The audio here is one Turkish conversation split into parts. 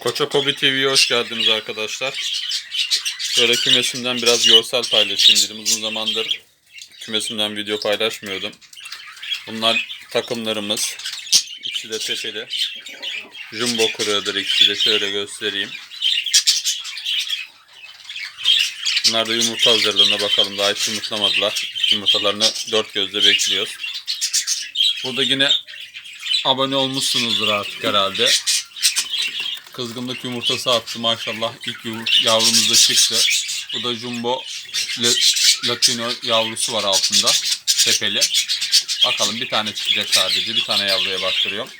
Koça Kobi TV'ye hoş geldiniz arkadaşlar. Şöyle kümesimden biraz görsel paylaşayım dedim. Uzun zamandır kümesimden video paylaşmıyordum. Bunlar takımlarımız. İkisi de tepeli. Jumbo kırığıdır ikisi de şöyle göstereyim. Bunlar da yumurta hazırlığına bakalım. Daha hiç yumurtlamadılar. Yumurtalarını dört gözle bekliyoruz. Burada yine abone olmuşsunuzdur artık herhalde. Kızgınlık yumurtası attı maşallah. İlk yumur- yavrumuz da çıktı. Bu da jumbo latino yavrusu var altında. Tepeli. Bakalım bir tane çıkacak sadece. Bir tane yavruya baktırıyorum.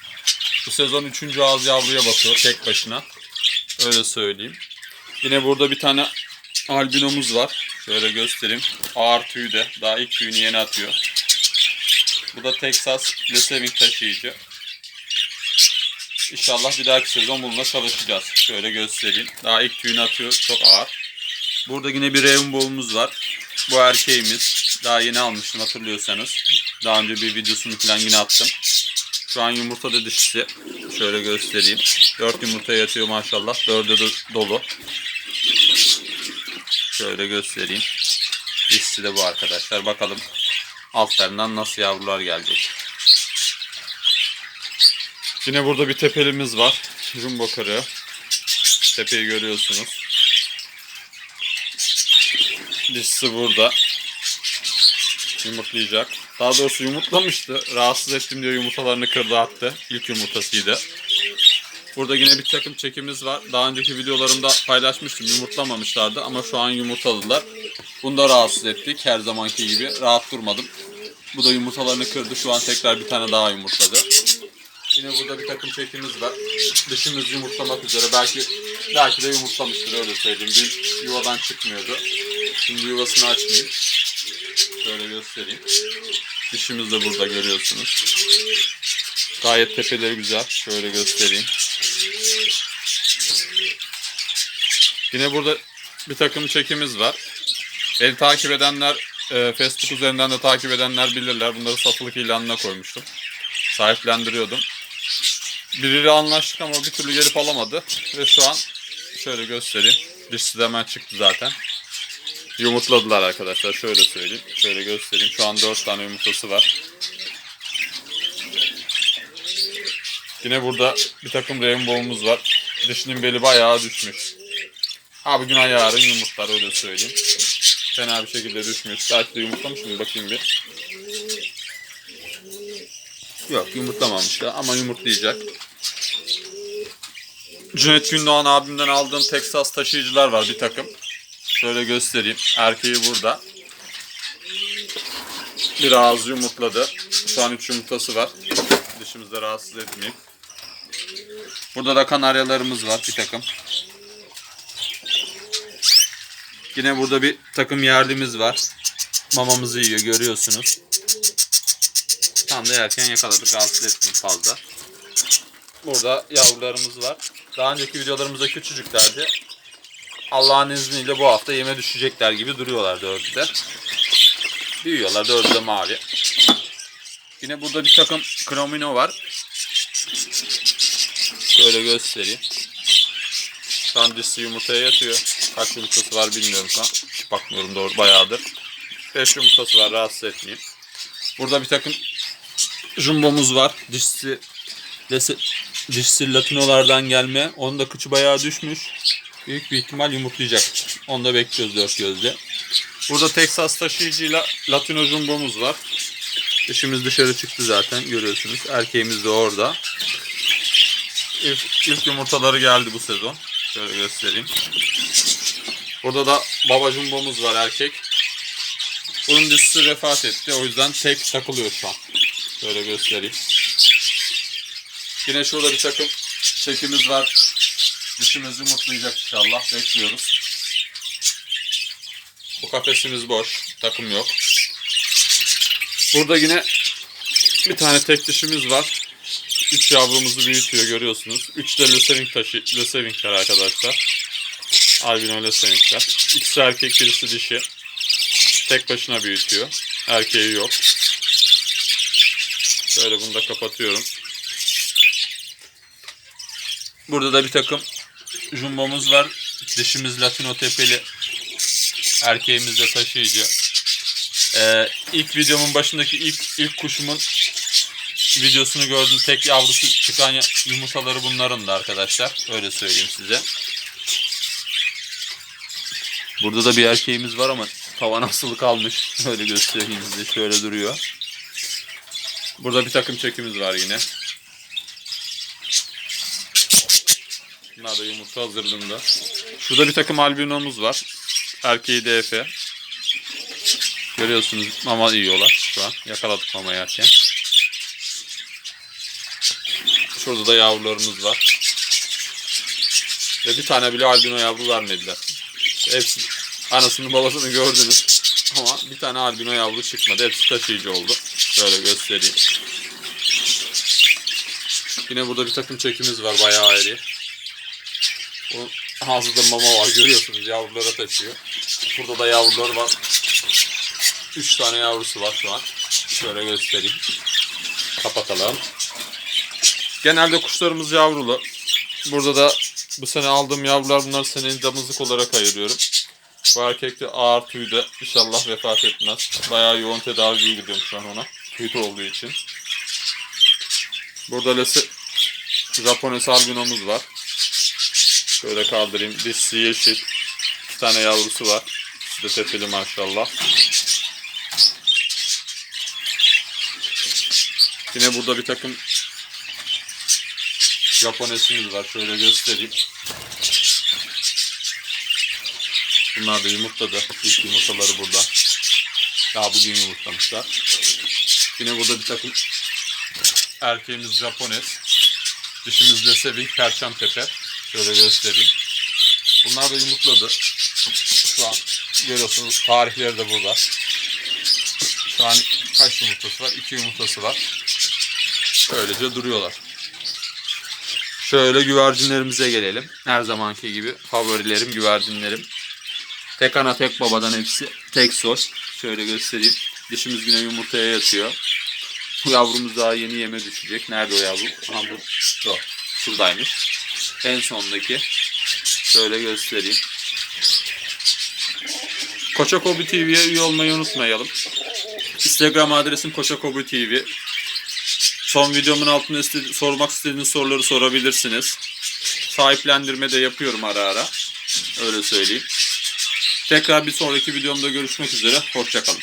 Bu sezon üçüncü ağız yavruya bakıyor tek başına. Öyle söyleyeyim. Yine burada bir tane albinomuz var. Şöyle göstereyim. Ağır tüyü de. Daha ilk tüyünü yeni atıyor. Bu da Texas Leseving taşıyıcı. İnşallah bir dahaki sezon bununla çalışacağız. Şöyle göstereyim. Daha ilk tüyünü atıyor. Çok ağır. Burada yine bir rainbow'umuz var. Bu erkeğimiz. Daha yeni almıştım hatırlıyorsanız. Daha önce bir videosunu falan yine attım. Şu an yumurtada dişisi. Şöyle göstereyim. 4 yumurta yatıyor maşallah. 4'ü de dolu. Şöyle göstereyim. Dişisi de bu arkadaşlar. Bakalım altlarından nasıl yavrular gelecek. Yine burada bir tepelimiz var. Jumbo kırığı. Tepeyi görüyorsunuz. Dişisi burada. Yumurtlayacak. Daha doğrusu yumurtlamıştı. Rahatsız ettim diye yumurtalarını kırdı attı. İlk yumurtasıydı. Burada yine bir takım çekimiz var. Daha önceki videolarımda paylaşmıştım. Yumurtlamamışlardı ama şu an yumurtladılar. Bunu da rahatsız ettik her zamanki gibi. Rahat durmadım. Bu da yumurtalarını kırdı. Şu an tekrar bir tane daha yumurtladı. Yine burada bir takım çekimiz var. Dişimiz yumurtlamak üzere. Belki belki de yumurtlamıştır öyle söyleyeyim. Bir yuvadan çıkmıyordu. Şimdi yuvasını açmayayım. Şöyle göstereyim. Dişimiz de burada görüyorsunuz. Gayet tepeleri güzel. Şöyle göstereyim. Yine burada bir takım çekimiz var. Beni takip edenler, e, Facebook üzerinden de takip edenler bilirler. Bunları satılık ilanına koymuştum. Sahiplendiriyordum. Biriyle anlaştık ama bir türlü gelip alamadı. Ve şu an şöyle göstereyim. Dişsi de hemen çıktı zaten. Yumurtladılar arkadaşlar. Şöyle söyleyeyim. Şöyle göstereyim. Şu an 4 tane yumurtası var. Yine burada bir takım rainbow'umuz var. Dişinin beli bayağı düşmüş. Ha bugün yarın yumurtlar öyle söyleyeyim. Fena bir şekilde düşmüş. Belki de yumurtlamış mı bakayım bir. Yok yumurtlamamış da ama yumurtlayacak. Cüneyt Gündoğan abimden aldığım Texas taşıyıcılar var bir takım. Şöyle göstereyim. Erkeği burada. Biraz yumurtladı. Şu an 3 yumurtası var. Dişimizde rahatsız etmeyeyim. Burada da kanaryalarımız var bir takım. Yine burada bir takım yerlimiz var. Mamamızı yiyor görüyorsunuz. Tam da yerken yakaladık. Rahatsız etmeyin fazla. Burada yavrularımız var. Daha önceki videolarımızda küçücüklerdi. Allah'ın izniyle bu hafta yeme düşecekler gibi duruyorlar dördü de. Büyüyorlar dördü de mavi. Yine burada bir takım kromino var. Şöyle göstereyim. Şu an dişi yumurtaya yatıyor. Kaç yumurtası var bilmiyorum şu an. Hiç bakmıyorum doğru bayağıdır. 5 yumurtası var rahatsız etmeyeyim. Burada bir takım jumbomuz var. Dişsi desi, dişsi latinolardan gelme. Onun da kıçı bayağı düşmüş. Büyük bir ihtimal yumurtlayacak. Onu da bekliyoruz dört gözle. Burada Texas taşıyıcıyla latino jumbomuz var. Dişimiz dışarı çıktı zaten görüyorsunuz. Erkeğimiz de orada. İlk, ilk yumurtaları geldi bu sezon. Şöyle göstereyim. Burada da baba jumbomuz var erkek. Bunun dişisi vefat etti. O yüzden tek takılıyor şu an. Şöyle göstereyim. Yine şurada bir takım çekimiz var. Dişimiz yumurtlayacak inşallah. Bekliyoruz. Bu kafesimiz boş. Takım yok. Burada yine bir tane tek dişimiz var. Üç yavrumuzu büyütüyor görüyorsunuz. Üç de Löseving taşı, Lösevingler arkadaşlar. Albino Lösevingler. İkisi erkek birisi dişi. Tek başına büyütüyor. Erkeği yok. Şöyle bunu da kapatıyorum. Burada da bir takım jumbomuz var. Dişimiz latino tepeli. Erkeğimiz de taşıyıcı. Ee, ilk videomun başındaki ilk ilk kuşumun videosunu gördüm. Tek yavrusu çıkan yumurtaları bunların da arkadaşlar. Öyle söyleyeyim size. Burada da bir erkeğimiz var ama tavan asılı kalmış. Öyle göstereyim size. Şöyle duruyor. Burada bir takım çekimiz var yine. Bunlar da yumurta hazırlığında. Şurada bir takım albinomuz var. Erkeği DF. Görüyorsunuz mama yiyorlar şu an. Yakaladık mama yerken. Şurada da yavrularımız var. Ve bir tane bile albino yavru vermediler. Hepsi anasını babasını gördünüz. Ama bir tane albino yavru çıkmadı. Hepsi taşıyıcı oldu. Şöyle göstereyim. Yine burada bir takım çekimiz var bayağı ayrı. Bunun ağzında mama var görüyorsunuz yavrulara taşıyor. Burada da yavrular var. 3 tane yavrusu var şu an. Şöyle göstereyim. Kapatalım. Genelde kuşlarımız yavrulu. Burada da bu sene aldığım yavrular bunlar senenin damızlık olarak ayırıyorum. Bu erkek de ağır tüyde. İnşallah vefat etmez. Bayağı yoğun tedavi gidiyorum şu an ona. Tüyde olduğu için. Burada lesi Japones albinomuz var. Şöyle kaldırayım. Dişsi yeşil. İki tane yavrusu var. İkisi de tepeli maşallah. Yine burada bir takım Japonesimiz var. Şöyle göstereyim. Bunlar da yumurtladı. İlk yumurtaları burada. Daha bugün yumurtlamışlar. Yine burada bir takım erkeğimiz Japones. Dişimiz de Seving Perçem Tepe. Şöyle göstereyim. Bunlar da yumurtladı. Şu an görüyorsunuz tarihleri de burada. Şu an kaç yumurtası var? İki yumurtası var. Böylece duruyorlar. Şöyle güvercinlerimize gelelim. Her zamanki gibi favorilerim güvercinlerim. Tek ana tek babadan hepsi tek soy. Şöyle göstereyim. Dişimiz yine yumurtaya yatıyor. Yavrumuz daha yeni yeme düşecek. Nerede o yavru? Aha bu. O. Şuradaymış. En sondaki. Şöyle göstereyim. Koçakobi TV'ye üye olmayı unutmayalım. Instagram adresim Koçakobi TV. Son videomun altına iste- sormak istediğiniz soruları sorabilirsiniz. Sahiplendirme de yapıyorum ara ara. Öyle söyleyeyim. Tekrar bir sonraki videomda görüşmek üzere. Hoşçakalın.